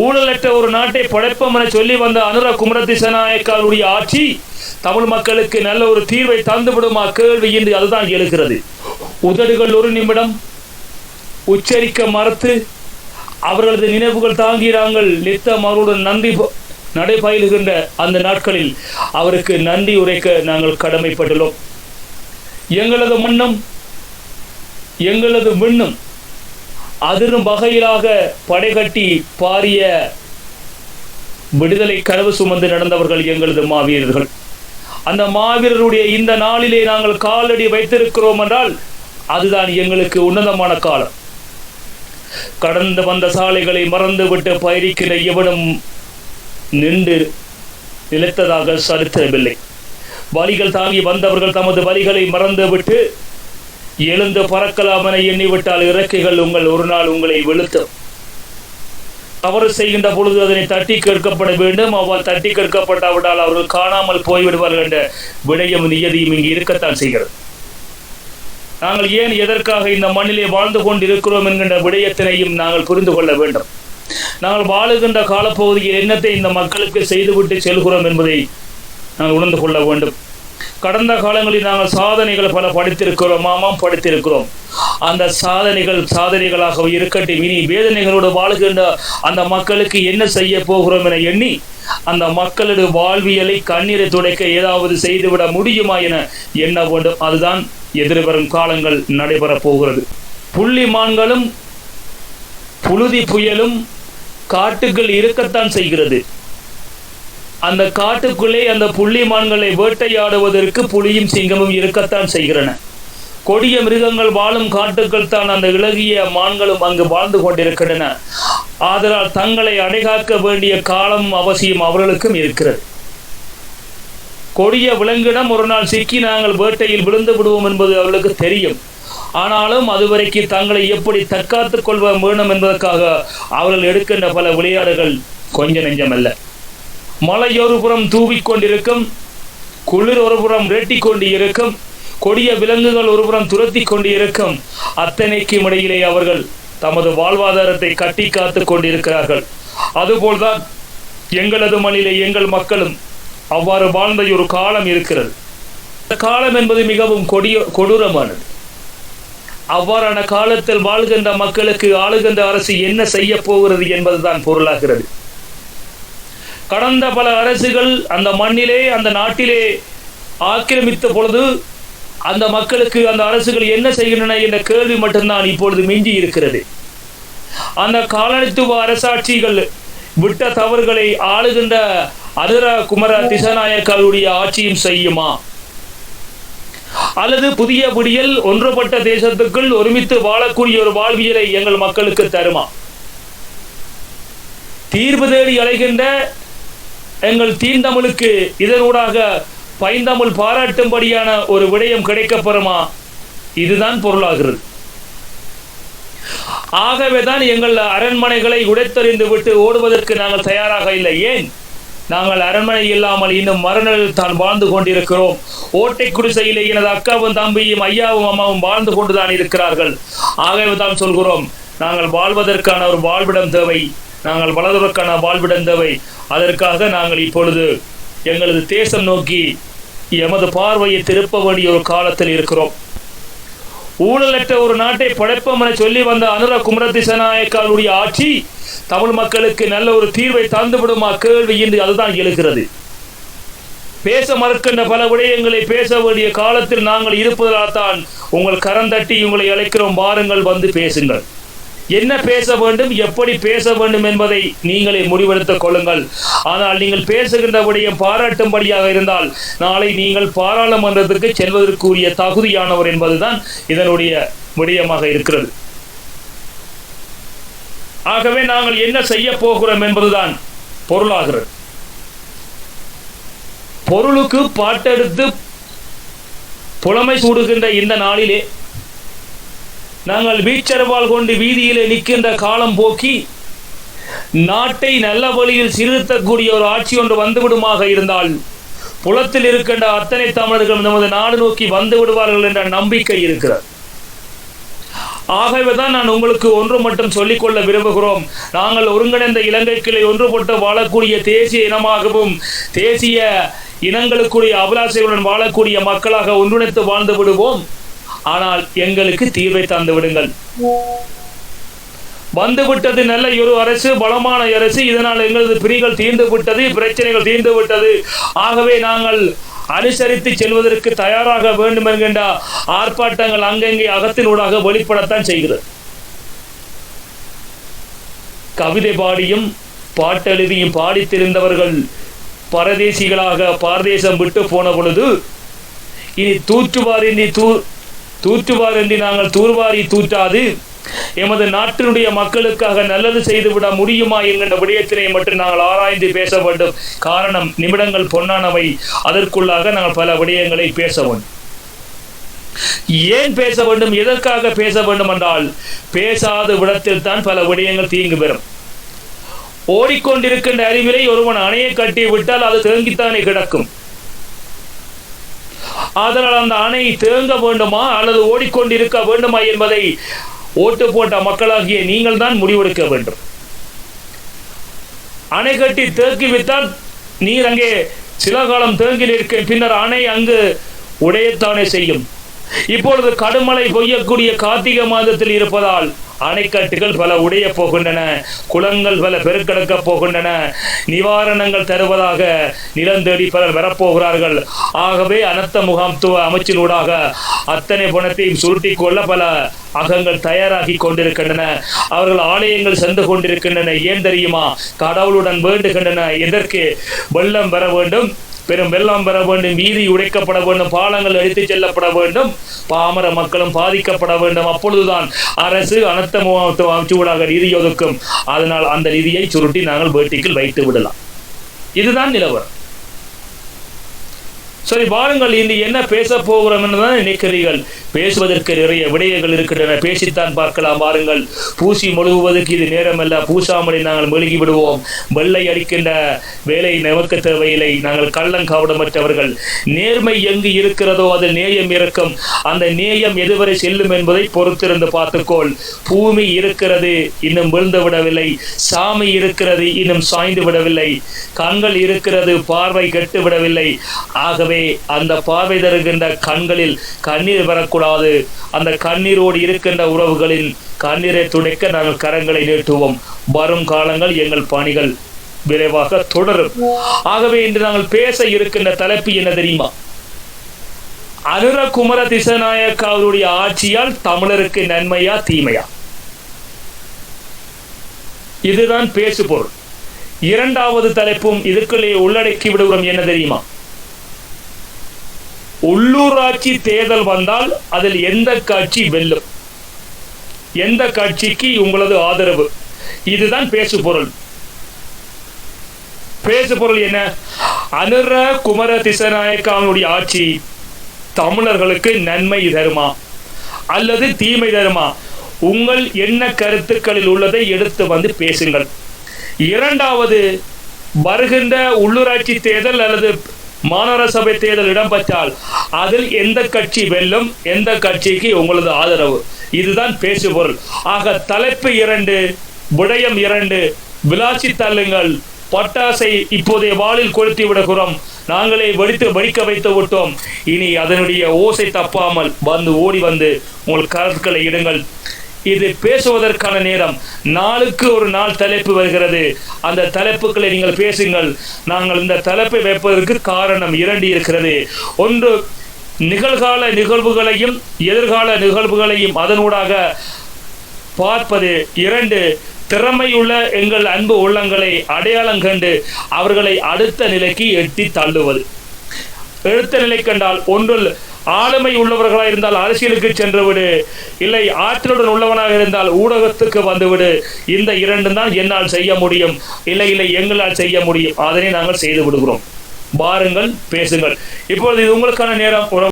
ஊழலற்ற ஒரு நாட்டை படைப்போம் என சொல்லி வந்த அனுர குமரதிசநாயக்காருடைய ஆட்சி தமிழ் மக்களுக்கு நல்ல ஒரு தீர்வை தந்துவிடுமா? கேள்வி இன்று அதுதான் எழுகிறது. உதடுகள் ஒரு நிமிடம் உச்சரிக்க மறுத்து அவர்களது நினைவுகள் தாங்கி நாங்கள் நித்தம் அவருடன் நன்றி நடைபயிலுகின்ற அந்த நாட்களில் அவருக்கு நன்றி உரைக்க நாங்கள் கடமைப்பட்டுள்ளோம். எங்களது மண்ணும் எங்களது விண்ணும் அதிரும் வகையிலாக படைகட்டி பாரிய விடுதலை கனவு சுமந்து நடந்தவர்கள் எங்களது மாவீரர்கள். அந்த மாவீரருடைய இந்த நாளிலே நாங்கள் காலடி வைத்திருக்கிறோம் என்றால் அதுதான் எங்களுக்கு உன்னதமான காலம். கடந்து வந்த சாலைகளை மறந்துவிட்டு பயிரிக்கிற எவனும் நின்று நிலைத்ததாக சரித்திரமில்லை. வலிகள் தாங்கி வந்தவர்கள் தமது வலிகளை மறந்துவிட்டு எழுந்து பறக்கலாம் என எண்ணிவிட்டால் இறக்கைகள் உங்கள் ஒரு நாள் உங்களை வெளுத்தும். தவறு செய்கின்ற பொழுது அதனை தட்டி கேட்கப்பட வேண்டும். அவ்வாறு தட்டி கேட்கப்பட்டாவிட்டால் அவர்கள் காணாமல் போய்விடுவார்கள் என்ற விடயம் நியதியும் இங்கு இருக்கத்தான் செய்கிறது. நாங்கள் ஏன் எதற்காக இந்த மண்ணிலே வாழ்ந்து கொண்டிருக்கிறோம் என்கின்ற விடயத்தினையும் நாங்கள் புரிந்து கொள்ள வேண்டும். நாங்கள் வாழுகின்ற காலப்பகுதியில் என்னத்தை இந்த மக்களுக்கு செய்துவிட்டு செல்கிறோம் என்பதை நாங்கள் உணர்ந்து கொள்ள வேண்டும். கடந்த காலங்களில் நாங்கள் சாதனைகள் பல படித்திருக்கிறோம் ஆமாம் படித்திருக்கிறோம். அந்த சாதனைகள் சாதனைகளாக இருக்கட்டும். இனி வேதனைகளோடு வாழ்கின்ற அந்த மக்களுக்கு என்ன செய்ய போகிறோம் என எண்ணி அந்த மக்களது வாழ்வியலை கண்ணீரை துடைக்க ஏதாவது செய்துவிட முடியுமா என எண்ண வேண்டும். அதுதான் எதிர்வரும் காலங்கள் நடைபெறப் போகிறது. புள்ளி மான்களும் புழுதி புயலும் காட்டுகள் இருக்கத்தான் செய்கிறது. அந்த காட்டுக்குள்ளே அந்த புள்ளிமான்களை வேட்டையாடுவதற்கு புலியும் சிங்கமும் இருக்கத்தான் செய்கிறன. கொடிய மிருகங்கள் வாழும் காட்டுக்கள் தான் அந்த இலகிய மான்களும் அங்கு வாழ்ந்து கொண்டிருக்கின்றன. ஆதலால் தங்களை அடைகாக்க வேண்டிய காலம் அவசியம் அவர்களுக்கும் இருக்கிறது. கொடிய விலங்கிடம் ஒரு நாள் சிக்கி நாங்கள் வேட்டையில் விழுந்து விடுவோம் என்பது அவர்களுக்கு தெரியும். ஆனாலும் அதுவரைக்கு தங்களை எப்படி தற்காத்துக் கொள்வ வேண்டும் என்பதற்காக அவர்கள் எடுக்கின்ற பல விளையாடுகள் கொஞ்ச நெஞ்சமல்ல. மலையொருபுறம் ஒரு தூவிக் கொண்டிருக்கும் குளிர் ஒருபுறம் புறம் கொண்டு இருக்கும் கொடிய விலங்குகள் ஒருபுறம் துரத்தி கொண்டு இருக்கும் அத்தனைக்கும் இடையிலே அவர்கள் தமது வாழ்வாதாரத்தை கட்டி காத்து கொண்டிருக்கிறார்கள். அதுபோல்தான் எங்களது மண்ணிலே எங்கள் மக்களும் அவ்வாறு வாழ்ந்த ஒரு காலம் இருக்கிறது. இந்த காலம் என்பது மிகவும் கொடிய கொடூரமானது. அவ்வாறான காலத்தில் வாழ்கின்ற மக்களுக்கு ஆளுகின்ற அரசு என்ன செய்ய போகிறது என்பதுதான் பொருளாகிறது. கடந்த பல அரசுகள் அந்த மண்ணிலே அந்த நாட்டிலே ஆக்கிரமித்த பொழுது அந்த மக்களுக்கு அந்த அரசுகள் என்ன செய்கின்றன என்ற கேள்வி மட்டும்தான் இப்பொழுது மிஞ்சி இருக்கிறது. அந்த காலனித்துவ அரசாட்சிகள் விட்ட தவறுகளை ஆளுகின்ற அதிர குமர திசநாயக்காருடைய ஆட்சியும் செய்யுமா? அல்லது புதிய விடியல் ஒன்றுபட்ட தேசத்துக்குள் ஒருமித்து வாழக்கூடிய ஒரு வாழ்வியலை எங்கள் மக்களுக்கு தருமா? தீர்வு தேடி அலைகின்ற எங்கள் தீந்தமிழுக்கு இதனூடாக பைந்தமிழ் பாராட்டும்படியான ஒரு விடயம் கிடைக்கப்பெறுமா இதுதான் பொருளாகிறது. ஆகவேதான் எங்கள் அரண்மனைகளை உடைத்தறிந்து விட்டு ஓடுவதற்கு நாங்கள் தயாராக இல்லை. ஏன்? நாங்கள் அரண்மனை இல்லாமல் இன்னும் மறுநிலையில் தான் வாழ்ந்து கொண்டிருக்கிறோம். ஓட்டை குடிசையிலே எனது அக்காவும் தம்பியும் ஐயாவும் அம்மாவும் வாழ்ந்து கொண்டுதான் இருக்கிறார்கள். ஆகவே தான் சொல்கிறோம் நாங்கள் வாழ்வதற்கான ஒரு வாழ்விடம் தேவை. நாங்கள் வளர்வதற்கான வாழ்விடந்தவை. அதற்காக நாங்கள் இப்பொழுது எங்களது தேசம் நோக்கி எமது பார்வையை திருப்ப வேண்டிய ஒரு காலத்தில் இருக்கிறோம். ஊழலற்ற ஒரு நாட்டை படைப்போம் என சொல்லி வந்த அனுர குமரதிசநாயக்காருடைய ஆட்சி தமிழ் மக்களுக்கு நல்ல ஒரு தீர்வை தந்துவிடுமா? கேள்வி இன்று அதுதான் எழுகிறது. பேச மறுக்கின்ற பல விடயங்களை பேச வேண்டிய காலத்தில் நாங்கள் இருப்பதால் தான் உங்கள் கரந்தட்டி உங்களை அழைக்கிறோம். வாருங்கள் வந்து பேசுங்கள். என்ன பேச வேண்டும் எப்படி பேச வேண்டும் என்பதை நீங்களே முடிவெடுத்துக் கொள்ளுங்கள். ஆனால் நீங்கள் பேசுகின்ற விடயம் பாராட்டும்படியாக இருந்தால் நாளை நீங்கள் பாராளுமன்றத்துக்கு செல்வதற்குரிய தகுதியானவர் என்பதுதான் இதனுடைய விடயமாக இருக்கிறது. ஆகவே நாங்கள் என்ன செய்ய போகிறோம் என்பதுதான் பொருளாகிறது. பொருளுக்கு பாட்டெடுத்து புலமை சூடுகின்ற இந்த நாளிலே நாங்கள் வீச்சரவால் கொண்டு வீதியிலே நிற்கின்ற காலம் போக்கி நாட்டை நல்ல வழியில் சீர்திருத்தக்கூடிய ஒரு ஆட்சி ஒன்று வந்துவிடுமாக இருந்தால் புலத்தில் இருக்கின்ற அத்தனை தமிழர்கள் நமது நாடு நோக்கி வந்து விடுவார்கள் என்ற நம்பிக்கை இருக்கிறது. ஆகவே தான் நான் உங்களுக்கு ஒன்று மட்டும் சொல்லிக்கொள்ள விரும்புகிறோம். நாங்கள் ஒருங்கிணைந்த இலங்கை கிளை ஒன்றுபட்டு வாழக்கூடிய தேசிய இனமாகவும் தேசிய இனங்களுக்குரிய அபிலாசைகளுடன் வாழக்கூடிய மக்களாக ஒன்றிணைத்து வாழ்ந்து விடுவோம். ஆனால் எங்களுக்கு தீவை தந்து விடுங்கள். வந்து விட்டது நல்ல இரு அரசு பலமான அரசு. இதனால் எங்களது பிரிகள் தீர்ந்து விட்டது பிரச்சனைகள் தீர்ந்து விட்டது. ஆகவே நாங்கள் அனுசரித்து செல்வதற்கு தயாராக வேண்டும் என்கின்ற ஆர்ப்பாட்டங்கள் அங்கங்கே அகத்தினூடாக வெளிப்படத்தான் செய்கிறது. கவிதை பாடியும் பாட்டெழுதியும் பாடித்திருந்தவர்கள் பரதேசிகளாக பாரதேசம் விட்டு போன பொழுது இனி தூற்றுவார் இனி தூ தூற்றுவார் என்று நாங்கள் தூர்வாரி தூற்றாது. எமது நாட்டினுடைய மக்களுக்காக நல்லது செய்துவிட முடியுமா என்கின்ற விடயத்தினை மட்டும் நாங்கள் ஆராய்ந்து பேச வேண்டும். காரணம் நிமிடங்கள் பொன்னானவை. அதற்குள்ளாக நாங்கள் பல விடயங்களை பேச வேண்டும். ஏன் பேச வேண்டும் எதற்காக பேச வேண்டும் என்றால் பேசாத விடத்தில் தான் பல விடயங்கள் தீங்கு பெறும். ஓடிக்கொண்டிருக்கின்ற அறிவிலை ஒருவன் அணையை கட்டி விட்டால் அது தேங்கித்தானே கிடக்கும். அதனால் அந்த அணை தேங்க வேண்டுமா அல்லது ஓடிக்கொண்டிருக்க வேண்டுமா என்பதை ஓட்டு போட்ட மக்களாகிய நீங்கள் தான் முடிவெடுக்க வேண்டும். அணை கட்டி தேக்கி விட்டால் நீர் அங்கே சில காலம் தேங்கி நிற்க பின்னர் அணை அங்கு உடையத்தானே செய்யும். இப்பொழுது கடுமழை பொய்யக்கூடிய கார்த்திகை மாதத்தில் இருப்பதால் அணைக்கட்டுகள் பல உடைய போகின்றன குளங்கள் பல பெருக்கெடுக்க போகின்றன நிவாரணங்கள் தருவதாக நிலந்தேடி பலர் வரப்போகிறார்கள். ஆகவே அனர்த்த முகாம்துவ அமைச்சினூடாக அத்தனை பணத்தையும் சுருட்டி கொள்ள பல அகங்கள் தயாராகி கொண்டிருக்கின்றன. அவர்கள் ஆலயங்கள் சென்று கொண்டிருக்கின்றன. ஏன் தெரியுமா? கடவுளுடன் வேண்டுகின்றன. எதற்கு? வெள்ளம் பெற வேண்டும். பெரும் வெள்ளம் பெற வேண்டும் வீதி உடைக்கப்பட வேண்டும் பாலங்கள் எடுத்துச் செல்லப்பட வேண்டும் பாமர மக்களும் பாதிக்கப்பட வேண்டும். அப்பொழுதுதான் அரசு அனர்த்த சூடாக நிதி ஒதுக்கும். அதனால் அந்த நிதியை சுருட்டி நாங்கள் வேட்டிக்குள் வைத்து விடலாம். இதுதான் நிலவரம். சரி வாருங்கள் இன்று என்ன பேச போகிறோம் என்றுதான் நினைக்கிறீர்கள்? பேசுவதற்கு நிறைய விடயங்கள் இருக்கின்றன. பேசித்தான் பார்க்கலாம் வாருங்கள். பூசி முழுகுவதற்கு இது நேரமல்ல. பூசாமலை நாங்கள் மெழுகி விடுவோம் வெள்ளை அடிக்கின்ற வேலை நமக்கு தேவையில்லை. நாங்கள் கள்ளங்காவடமற்றவர்கள் நேர்மை எங்கு இருக்கிறதோ அது நேயம் இருக்கும் அந்த நேயம் எதுவரை செல்லும் என்பதை பொறுத்திருந்து பார்த்துக்கோள். பூமி இருக்கிறது இன்னும் விழுந்து விடவில்லை. சாமி இருக்கிறது இன்னும் சாய்ந்து விடவில்லை. கண்கள் இருக்கிறது பார்வை கெட்டு விடவில்லை. ஆகவே அந்த பார்வை தருகின்ற கண்களில் கண்ணீர் வரக்கூடாது. அந்த கண்ணீரோடு இருக்கின்ற உறவுகளின் கண்ணீரை துடைக்க நாங்கள் கரங்களை நீட்டுவோம். வரும் காலங்கள் எங்கள் பணிகள் விரைவாக தொடரும். ஆகவே இன்று நாங்கள் பேச இருக்கின்ற தலைப்பு என்ன தெரியுமா? அனுர குமர திசநாயக்க அவருடைய ஆட்சியால் தமிழருக்கு நன்மையா தீமையா? இதுதான் பேசு பொருள் இரண்டாவது தலைப்பும் இதுக்குள்ளே உள்ளடக்கி விடுகிறோம். என்ன தெரியுமா? உள்ளூராட்சி தேர்தல் வந்தால் அதில் எந்த கட்சி வெல்லும்? எந்த கட்சிக்கு உங்களது ஆதரவு? இதுதான் பேசு பொருள் பேசு பொருள் என்ன? அனுர குமர திசநாயக்காவுடைய ஆட்சி தமிழர்களுக்கு நன்மை தருமா? அல்லது தீமை தருமா? உங்கள் என்ன கருத்துக்களில் உள்ளதை எடுத்து வந்து பேசுங்கள். இரண்டாவது வருகின்ற உள்ளூராட்சி தேர்தல் அல்லது மாநகர சபை தேர்தல் இடம்பெற்றால் அதில் எந்த கட்சி வெல்லும் எந்த கட்சிக்கு உங்களது ஆதரவு? இதுதான் பேசு பொருள் ஆக தலைப்பு இரண்டு விடயம் இரண்டு விளாசி தள்ளுங்கள். பட்டாசை இப்போதைய வாளில் கொளுத்தி விடுகிறோம். நாங்களே வெடித்து வெடிக்க வைத்து விட்டோம். இனி அதனுடைய ஓசை தப்பாமல் வந்து ஓடி வந்து உங்கள் கருத்துக்களை இடுங்கள். இது பேசுவதற்கான நேரம். நாளுக்கு ஒரு நாள் தலைப்பு வருகிறது. அந்த தலைப்புகளை நீங்கள் பேசுங்கள். நாங்கள் இந்த தலைப்பை வைப்பதற்கு காரணம் இரண்டு இருக்கிறது. ஒன்று நிகழ்கால நிகழ்வுகளையும் எதிர்கால நிகழ்வுகளையும் அதனூடாக பார்ப்பது. இரண்டு திறமையுள்ள எங்கள் அன்பு உள்ளங்களை அடையாளம் கண்டு அவர்களை அடுத்த நிலைக்கு எட்டி தள்ளுவது. எடுத்த நிலை கண்டால் ஒன்றில் ஆளுமை உள்ளவர்களாக இருந்தால் அரசியலுக்கு சென்றுவிடு. இல்லை ஆற்றலுடன் உள்ளவனாக இருந்தால் ஊடகத்துக்கு வந்துவிடு. இந்த இரண்டும் தான் என்னால் செய்ய முடியும். இல்லை இல்லை எங்களால் செய்ய முடியும். அதனை நாங்கள் செய்து விடுகிறோம். பாருங்கள் பேசுங்கள். இப்பொழுது இது உங்களுக்கான நேரம்.